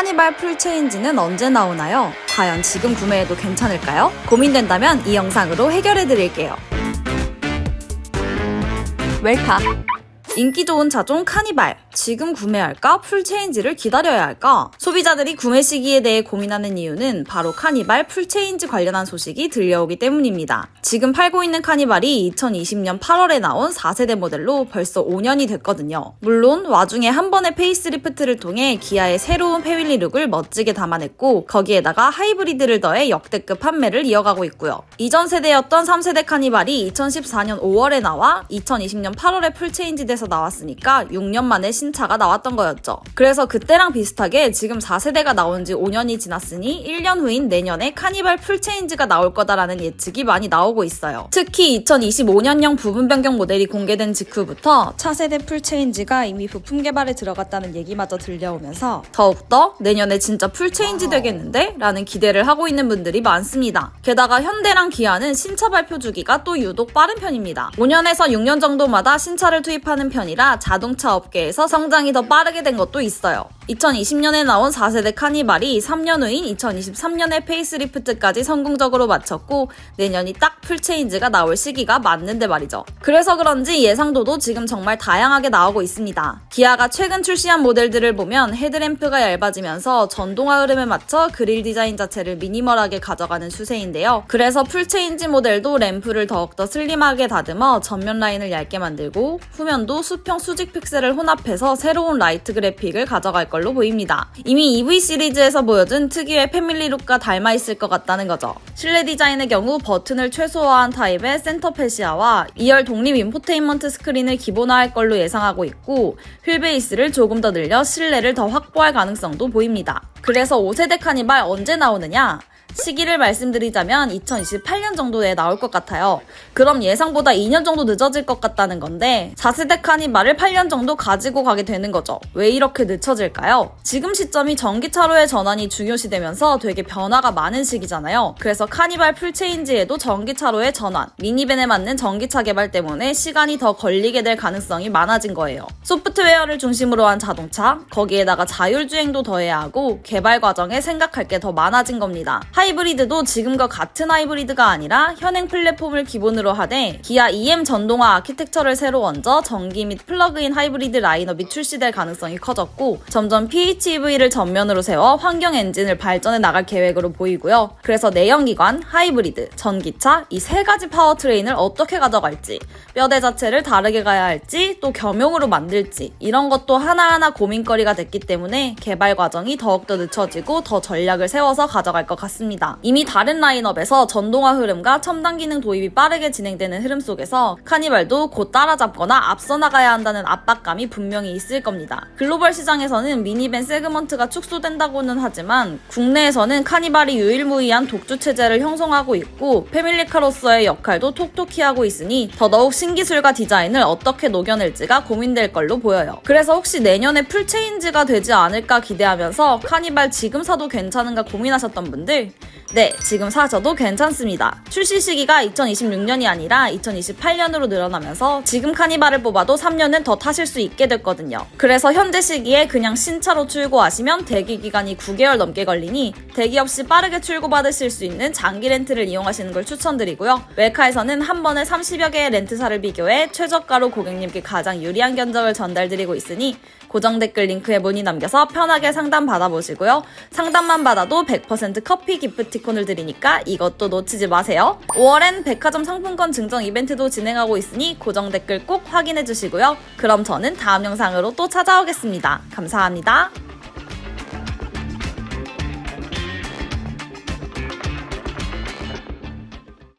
카니발 풀체인지는 언제 나오나요? 과연 지금 구매해도 괜찮을까요? 고민된다면 이 영상으로 해결해 드릴게요. 웰컴. 인기 좋은 차종 카니발. 지금 구매할까? 풀체인지를 기다려야 할까? 소비자들이 구매 시기에 대해 고민하는 이유는 바로 카니발 풀체인지 관련한 소식이 들려오기 때문입니다. 지금 팔고 있는 카니발이 2020년 8월에 나온 4세대 모델로 벌써 5년이 됐거든요. 물론 와중에 한 번의 페이스리프트를 통해 기아의 새로운 패밀리 룩을 멋지게 담아냈고 거기에다가 하이브리드를 더해 역대급 판매를 이어가고 있고요. 이전 세대였던 3세대 카니발이 2014년 5월에 나와 2020년 8월에 풀체인지 돼서 나왔으니까 6년 만에 신차가 나왔던 거였죠. 그래서 그때랑 비슷하게 지금 4세대가 나온 지 5년이 지났으니 1년 후인 내년에 카니발 풀체인지가 나올 거다라는 예측이 많이 나오고 있어요. 특히 2025년형 부분 변경 모델이 공개된 직후부터 차세대 풀체인지가 이미 부품 개발에 들어갔다는 얘기마저 들려오면서 더욱더 내년에 진짜 풀체인지 되겠는데? 라는 기대를 하고 있는 분들이 많습니다. 게다가 현대랑 기아는 신차 발표 주기가 또 유독 빠른 편입니다. 5년에서 6년 정도마다 신차를 투입하는 편이라 자동차 업계에서 성장이 더 빠르게 된 것도 있어요. 2020년에 나온 4세대 카니발이 3년 후인 2023년에 페이스리프트까지 성공적으로 마쳤고 내년이 딱 풀체인지가 나올 시기가 맞는데 말이죠. 그래서 그런지 예상도도 지금 정말 다양하게 나오고 있습니다. 기아가 최근 출시한 모델들을 보면 헤드램프가 얇아지면서 전동화 흐름에 맞춰 그릴 디자인 자체를 미니멀하게 가져가는 추세인데요. 그래서 풀체인지 모델도 램프를 더욱더 슬림하게 다듬어 전면 라인을 얇게 만들고 후면도 수평 수직 픽셀을 혼합해서 새로운 라이트 그래픽을 가져갈 걸로 보입니다. 이미 EV 시리즈에서 보여준 특유의 패밀리 룩과 닮아 있을 것 같다는 거죠. 실내 디자인의 경우 버튼을 최소화한 타입의 센터 페시아와 2열 독립 인포테인먼트 스크린을 기본화할 걸로 예상하고 있고 휠 베이스를 조금 더 늘려 실내를 더 확보할 가능성도 보입니다. 그래서 5세대 카니발 언제 나오느냐? 시기를 말씀드리자면 2028년 정도에 나올 것 같아요. 그럼 예상보다 2년 정도 늦어질 것 같다는 건데 4세대 카니발을 8년 정도 가지고 가게 되는 거죠. 왜 이렇게 늦춰질까요? 지금 시점이 전기차로의 전환이 중요시되면서 되게 변화가 많은 시기잖아요. 그래서 카니발 풀체인지에도 전기차로의 전환, 미니밴에 맞는 전기차 개발 때문에 시간이 더 걸리게 될 가능성이 많아진 거예요. 소프트웨어를 중심으로 한 자동차, 거기에다가 자율주행도 더해야 하고 개발 과정에 생각할 게 더 많아진 겁니다. 하이브리드도 지금과 같은 하이브리드가 아니라 현행 플랫폼을 기본으로 하되 기아 EM 전동화 아키텍처를 새로 얹어 전기 및 플러그인 하이브리드 라인업이 출시될 가능성이 커졌고 점점 PHEV를 전면으로 세워 환경 엔진을 발전해 나갈 계획으로 보이고요. 그래서 내연기관, 하이브리드, 전기차 이 세 가지 파워트레인을 어떻게 가져갈지 뼈대 자체를 다르게 가야 할지 또 겸용으로 만들지 이런 것도 하나하나 고민거리가 됐기 때문에 개발 과정이 더욱더 늦춰지고 더 전략을 세워서 가져갈 것 같습니다. 이미 다른 라인업에서 전동화 흐름과 첨단 기능 도입이 빠르게 진행되는 흐름 속에서 카니발도 곧 따라잡거나 앞서 나가야 한다는 압박감이 분명히 있을 겁니다. 글로벌 시장에서는 미니밴 세그먼트가 축소된다고는 하지만 국내에서는 카니발이 유일무이한 독주 체제를 형성하고 있고 패밀리카로서의 역할도 톡톡히 하고 있으니 더더욱 신기술과 디자인을 어떻게 녹여낼지가 고민될 걸로 보여요. 그래서 혹시 내년에 풀체인지가 되지 않을까 기대하면서 카니발 지금 사도 괜찮은가 고민하셨던 분들 네, 지금 사셔도 괜찮습니다. 출시 시기가 2026년이 아니라 2028년으로 늘어나면서 지금 카니발을 뽑아도 3년은 더 타실 수 있게 됐거든요. 그래서 현재 시기에 그냥 신차로 출고하시면 대기 기간이 9개월 넘게 걸리니 대기 없이 빠르게 출고받으실 수 있는 장기 렌트를 이용하시는 걸 추천드리고요. 웰카에서는 한 번에 30여 개의 렌트사를 비교해 최저가로 고객님께 가장 유리한 견적을 전달드리고 있으니 고정 댓글 링크에 문의 남겨서 편하게 상담 받아보시고요. 상담만 받아도 100% 커피 기프티콘을 드리니까 이것도 놓치지 마세요. 5월엔 백화점 상품권 증정 이벤트도 진행하고 있으니 고정 댓글 꼭 확인해 주시고요. 그럼 저는 다음 영상으로 또 찾아오겠습니다. 감사합니다.